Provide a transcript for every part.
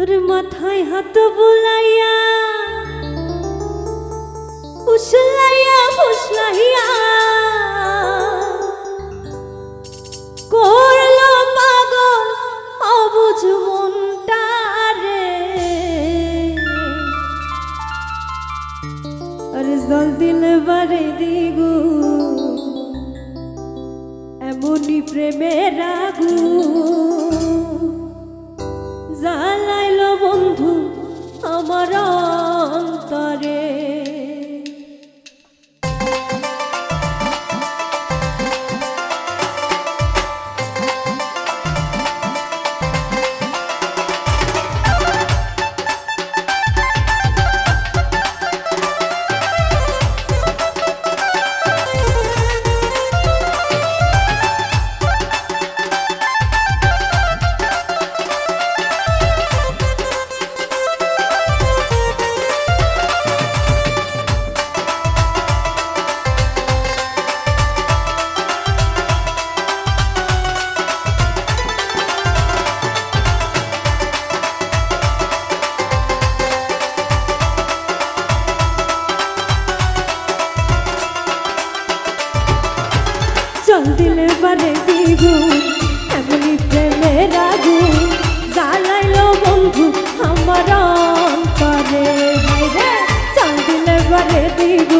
ওর মাথায় হাত বুলাইয়া, উসলাইয়া, ফুসলাইয়া, করল পাগল অবুঝ মনটা রে জল দিল বারে দিগু, এমনই প্রেমের আগুন বন্ধু জাল দিলে বারে দিগু এমনি প্রেমের আগু জ্বালাইল বন্ধু আমার অন্তরে। জাল দিলে বারে দিগু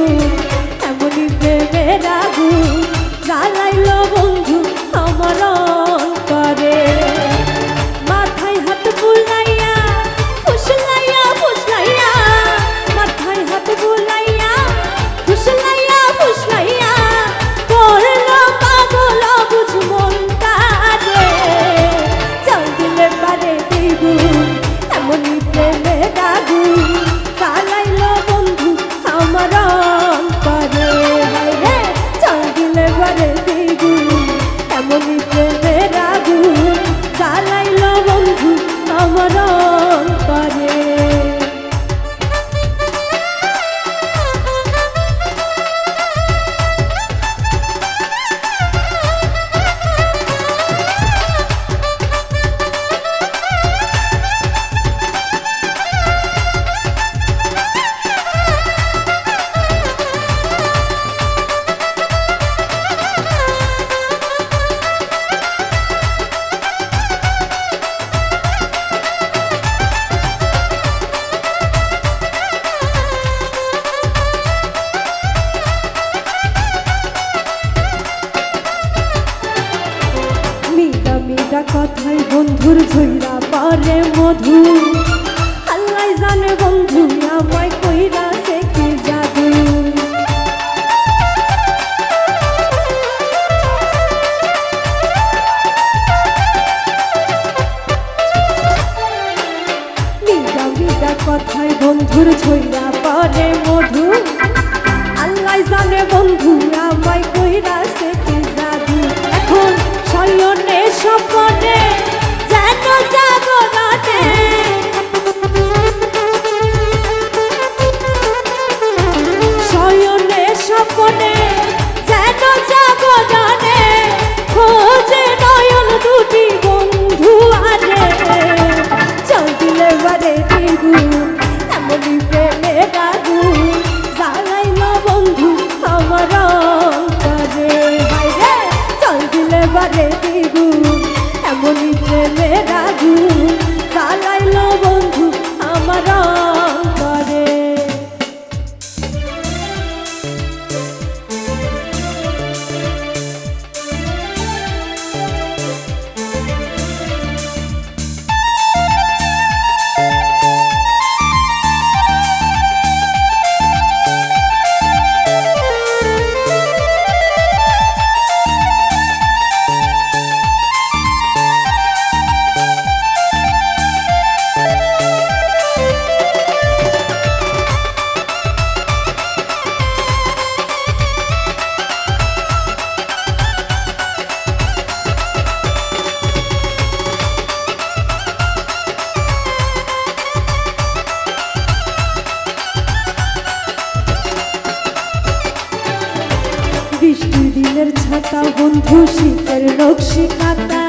থাকা বন্ধু শীতের লোক শিকাতা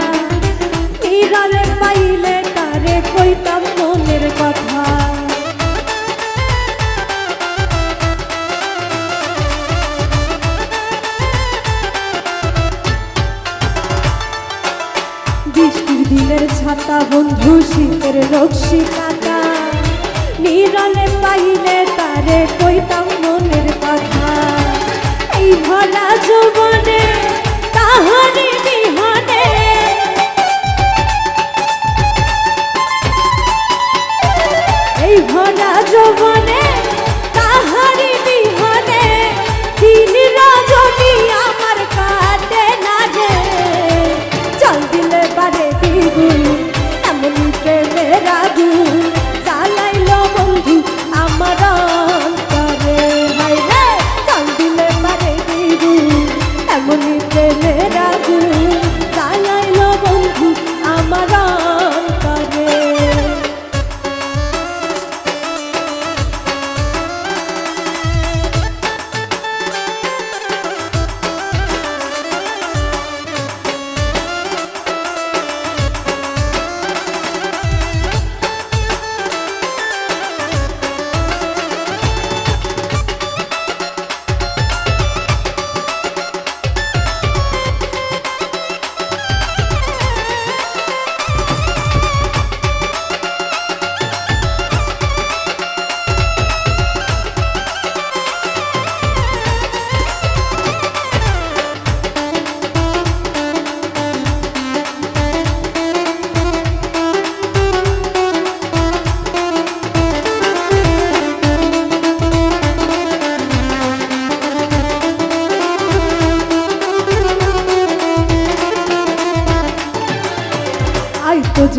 ইরারে পাইলে তারে কইতাম মনের কথা। বৃষ্টির দিনের ছাতা, বন্ধু শীতের লোক শিকাতা নিরলে পাইলে তারে কইতাম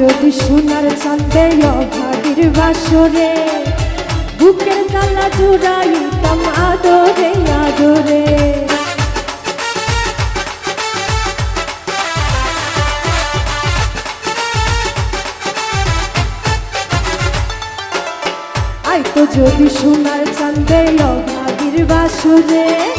যদি সোনার চলতে অভাগীর বাসরে, বুকের তালা জুড়াইতাম আদরে আদরে। যদি সোনার চান্দে অভাগীর বাসরে